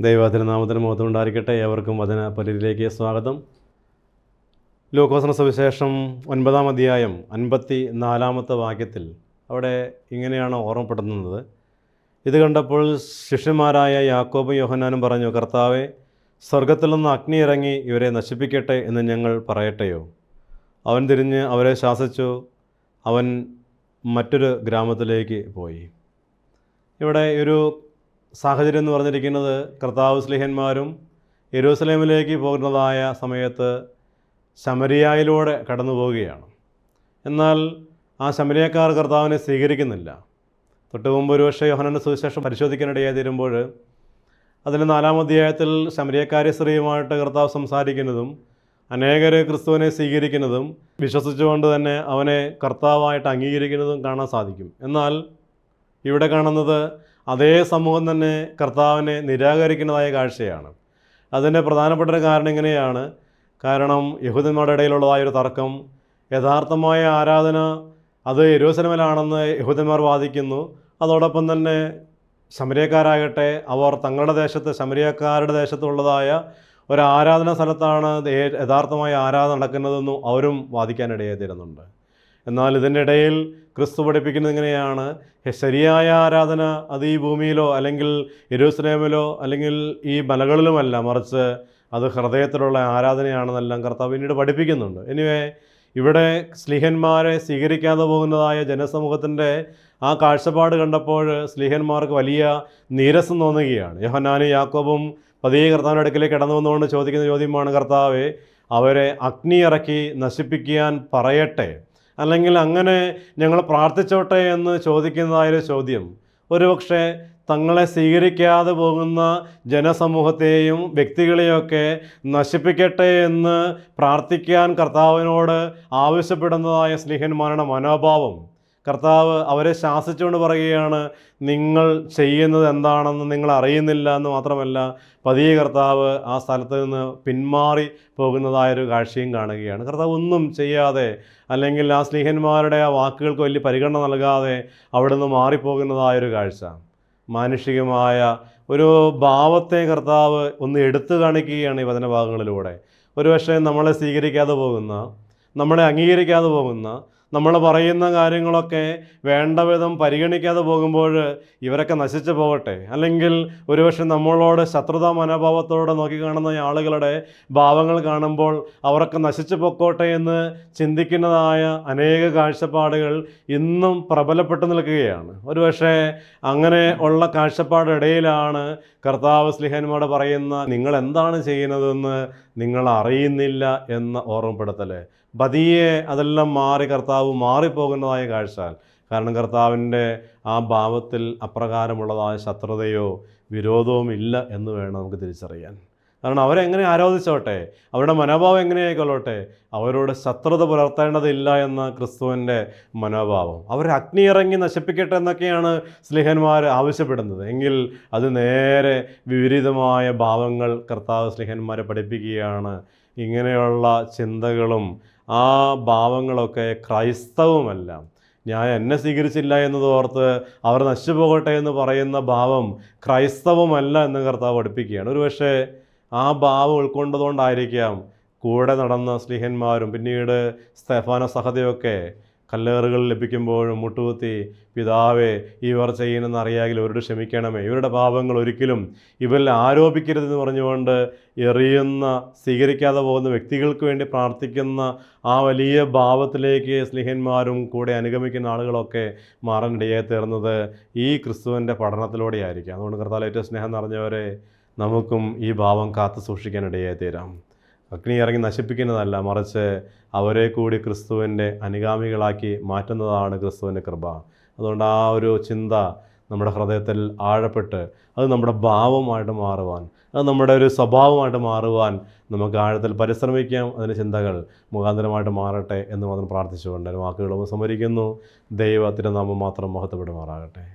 ദൈവത്തിരുനാമത്തിന് മുഖത്ത് ഉണ്ടായിരിക്കട്ടെ ഏവർക്കും വചന പലരിലേക്ക് സ്വാഗതം. ലോകോസന സുവിശേഷം ഒൻപതാം അധ്യായം അൻപത്തി നാലാമത്തെ വാക്യത്തിൽ അവിടെ ഇങ്ങനെയാണ് ഓർമ്മപ്പെടുത്തുന്നത്. ഇത് കണ്ടപ്പോൾ ശിഷ്യന്മാരായ യാക്കോബും യോഹന്നാനും പറഞ്ഞു കർത്താവെ സ്വർഗത്തിൽ നിന്ന് അഗ്നി ഇറങ്ങി ഇവരെ നശിപ്പിക്കട്ടെ എന്ന് ഞങ്ങൾ പറയട്ടെയോ? അവൻ തിരിഞ്ഞ് അവരെ ശാസിച്ചു. അവൻ മറ്റൊരു ഗ്രാമത്തിലേക്ക് പോയി. ഇവിടെ ഒരു സാഹചര്യം എന്ന് പറഞ്ഞിരിക്കുന്നത് കർത്താവ് സ്ലിഹന്മാരും യെരൂസലേമിലേക്ക് പോകുന്നതായ സമയത്ത് ശമരിയായിലൂടെ കടന്നു പോവുകയാണ് എന്നാൽ ആ ശമരിയക്കാർ കർത്താവിനെ സ്വീകരിക്കുന്നില്ല. തൊട്ട് മുമ്പ് ഒരുപക്ഷെ യോഹനന്റെ സുവിശേഷം പരിശോധിക്കാനിടയായി തീരുമ്പോൾ അതിൽ നാലാം അധ്യായത്തിൽ ശമരിയക്കാരി സ്ത്രീയുമായിട്ട് കർത്താവ് സംസാരിക്കുന്നതും അനേകർ ക്രിസ്തുവിനെ സ്വീകരിക്കുന്നതും വിശ്വസിച്ചുകൊണ്ട് തന്നെ അവനെ കർത്താവായിട്ട് അംഗീകരിക്കുന്നതും കാണാൻ സാധിക്കും. എന്നാൽ ഇവിടെ കാണുന്നത് അതേ സമൂഹം തന്നെ കർത്താവിനെ നിരാകരിക്കുന്നതായ കാഴ്ചയാണ്. അതിന്റെ പ്രധാനപ്പെട്ട ഒരു കാരണം ഇങ്ങനെയാണ്. കാരണം യഹൂദന്മാരുടെ ഇടയിലുള്ളതായ ഒരു തർക്കം യഥാർത്ഥമായ ആരാധന അത് യെരൂസലമിലാണെന്ന് യഹൂദന്മാർ വാദിക്കുന്നു. അതോടൊപ്പം തന്നെ ശമരിയക്കാരാകട്ടെ അവർ തങ്ങളുടെ ദേശത്ത് ശമരിയക്കാരുടെ ദേശത്തുള്ളതായ ഒരു ആരാധന സ്ഥലത്താണ് യഥാർത്ഥമായ ആരാധന നടക്കുന്നതെന്നും അവരും വാദിക്കാനിടയായി തീരുന്നുണ്ട്. എന്നാൽ ഇതിന്റെ ഇടയിൽ ക്രിസ്തു പഠിപ്പിക്കുന്നത് എങ്ങനെയാണ്? ശരിയായ ആരാധന അത് ഈ ഭൂമിയിലോ അല്ലെങ്കിൽ ഇരുസ്ലേമിലോ അല്ലെങ്കിൽ ഈ മലകളിലുമല്ല മറിച്ച് അത് ഹൃദയത്തിലുള്ള ആരാധനയാണെന്നെല്ലാം കർത്താവ് പിന്നീട് പഠിപ്പിക്കുന്നുണ്ട്. എനിവേ ഇവിടെ സ്ലിഹന്മാരെ സ്വീകരിക്കാതെ പോകുന്നതായ ജനസമൂഹത്തിന്റെ ആ കാഴ്ചപ്പാട് കണ്ടപ്പോൾ സ്ലിഹന്മാർക്ക് വലിയ നീരസം തോന്നുകയാണ്. യോഹന്നാനും യാക്കോബും പതിയെ കർത്താവിന്റെ അടുക്കിലേക്ക് കടന്നു വന്നുകൊണ്ട് ചോദിക്കുന്ന ചോദ്യമാണ് കർത്താവ് അവരെ അഗ്നി ഇറക്കി നശിപ്പിക്കാൻ പറയട്ടെ? അല്ലെങ്കിൽ അങ്ങനെ ഞങ്ങൾ പ്രാർത്ഥിച്ചോട്ടെ എന്ന് ചോദിക്കുന്നതായൊരു ചോദ്യം. ഒരുപക്ഷെ തങ്ങളെ സ്വീകരിക്കാതെ പോകുന്ന ജനസമൂഹത്തെയും വ്യക്തികളെയൊക്കെ നശിപ്പിക്കട്ടെ എന്ന് പ്രാർത്ഥിക്കാൻ കർത്താവിനോട് ആവശ്യപ്പെടുന്നതായ സ്നേഹന്മാരുടെ മനോഭാവം. കർത്താവ് അവരെ ശാസിച്ചുകൊണ്ട് പറയുകയാണ് നിങ്ങൾ ചെയ്യുന്നത് എന്താണെന്ന് നിങ്ങൾ അറിയുന്നില്ല എന്ന് മാത്രമല്ല പതിയെ കർത്താവ് ആ സ്ഥലത്ത് നിന്ന് പിന്മാറി പോകുന്നതായൊരു കാഴ്ചയും കാണുകയാണ്. കർത്താവ് ഒന്നും ചെയ്യാതെ അല്ലെങ്കിൽ ആ സ്നേഹന്മാരുടെ ആ വാക്കുകൾക്ക് വലിയ പരിഗണന നൽകാതെ അവിടെ നിന്ന് മാറിപ്പോകുന്നതായൊരു കാഴ്ച. മാനുഷികമായ ഒരു ഭാവത്തെ കർത്താവ് ഒന്ന് എടുത്തു കാണിക്കുകയാണ് ഈ വചനഭാഗങ്ങളിലൂടെ. ഒരുപക്ഷെ നമ്മളെ സ്വീകരിക്കാതെ പോകുന്ന നമ്മളെ അംഗീകരിക്കാതെ പോകുന്ന നമ്മൾ പറയുന്ന കാര്യങ്ങളൊക്കെ വേണ്ട വിധം പരിഗണിക്കാതെ പോകുമ്പോൾ ഇവരൊക്കെ നശിച്ചു പോകട്ടെ. അല്ലെങ്കിൽ ഒരുപക്ഷെ നമ്മളോട് ശത്രുതാ മനോഭാവത്തോടെ നോക്കിക്കാണുന്ന ആളുകളുടെ ഭാവങ്ങൾ കാണുമ്പോൾ അവരൊക്കെ നശിച്ചു പൊക്കോട്ടെ എന്ന് ചിന്തിക്കുന്നതായ അനേക കാഴ്ചപ്പാടുകൾ ഇന്നും പ്രബലപ്പെട്ടു നിൽക്കുകയാണ്. ഒരുപക്ഷെ അങ്ങനെ ഉള്ള കാഴ്ചപ്പാടിടയിലാണ് കർത്താവ് സ്ലിഹന്മാർ പറയുന്ന നിങ്ങൾ എന്താണ് ചെയ്യുന്നതെന്ന് നിങ്ങൾ അറിയുന്നില്ല എന്ന ഓർമ്മപ്പെടുത്തലേ. പതിയെ അതെല്ലാം മാറി കർത്താവ് മാറിപ്പോകുന്നതായ കാഴ്ച. കാരണം കർത്താവിന്റെ ആ ഭാവത്തിൽ അപ്രകാരമുള്ളതായ ശത്രുതയോ വിരോധവും ഇല്ല എന്ന് വേണം നമുക്ക് തിരിച്ചറിയാൻ. കാരണം അവരെങ്ങനെ ആരാധിച്ചോട്ടെ? അവരുടെ മനോഭാവം എങ്ങനെയായിക്കൊള്ളോട്ടെ? അവരോട് ശത്രുത പുലർത്തേണ്ടതില്ല എന്ന ക്രിസ്തുവിന്റെ മനോഭാവം. അവരെ അഗ്നി ഇറങ്ങി നശിപ്പിക്കട്ടെ എന്നൊക്കെയാണ് സ്ലിഹന്മാർ ആവശ്യപ്പെടുന്നത്. എങ്കിൽ അത് നേരെ വിപരീതമായ ഭാവങ്ങൾ കർത്താവ് സ്ലിഹന്മാരെ പഠിപ്പിക്കുകയാണ്. ഇങ്ങനെയുള്ള ചിന്തകളും ആ ഭാവങ്ങളൊക്കെ ക്രൈസ്തവുമല്ല. ഞാൻ എന്നെ സ്വീകരിച്ചില്ല എന്നതോർത്ത് അവർ നശിച്ചു പോകട്ടെ എന്ന് പറയുന്ന ഭാവം ക്രൈസ്തവമല്ല എന്ന് കർത്താവ് പഠിപ്പിക്കുകയാണ്. ഒരുപക്ഷെ ആ ഭാവം ഉൾക്കൊണ്ടതുകൊണ്ടായിരിക്കാം കൂടെ നടന്ന സ്ലിഹന്മാരും പിന്നീട് സ്തെഫാന സഹതയൊക്കെ കല്ലേറുകൾ ലഭിക്കുമ്പോഴും മുട്ടുകുത്തി പിതാവെ ഇവർ ചെയ്യുന്നെന്ന് അറിയാമെങ്കിൽ ഇവരോട് ക്ഷമിക്കണമേ. ഇവരുടെ പാപങ്ങൾ ഒരിക്കലും ഇവരിൽ ആരോപിക്കരുതെന്ന് പറഞ്ഞുകൊണ്ട് എറിയുന്ന സ്വീകരിക്കാതെ പോകുന്ന വ്യക്തികൾക്ക് വേണ്ടി പ്രാർത്ഥിക്കുന്ന ആ വലിയ ഭാവത്തിലേക്ക് സ്ലിഹന്മാരും കൂടെ അനുഗമിക്കുന്ന ആളുകളൊക്കെ മാറാനിടയായി തീർന്നത് ഈ ക്രിസ്തുവിന്റെ പഠനത്തിലൂടെയായിരിക്കും. അതുകൊണ്ട് കർത്താൽ ഏറ്റവും സ്നേഹം നിറഞ്ഞവരെ നമുക്കും ഈ ഭാവം കാത്തു സൂക്ഷിക്കാനിടയായി തീരാം. അഗ്നി ഇറങ്ങി നശിപ്പിക്കുന്നതല്ല മറിച്ച് അവരെ കൂടി ക്രിസ്തുവിന്റെ അനുഗാമികളാക്കി മാറ്റുന്നതാണ് ക്രിസ്തുവിന്റെ കൃപ. അതുകൊണ്ട് ആ ഒരു ചിന്ത നമ്മുടെ ഹൃദയത്തിൽ ആഴപ്പെട്ട് അത് നമ്മുടെ ഭാവമായിട്ട് മാറുവാൻ അത് നമ്മുടെ ഒരു സ്വഭാവമായിട്ട് മാറുവാൻ നമുക്ക് ആഴത്തിൽ പരിശ്രമിക്കാം. അതിന്റെ ചിന്തകൾ മുഖാന്തരമായിട്ട് മാറട്ടെ എന്ന് മാത്രം പ്രാർത്ഥിച്ചുകൊണ്ട് വാക്കുകളും സമരിക്കുന്നു. ദൈവത്തിന്റെ നാമം മാത്രം മഹത്വപ്പെടുമാറാകട്ടെ.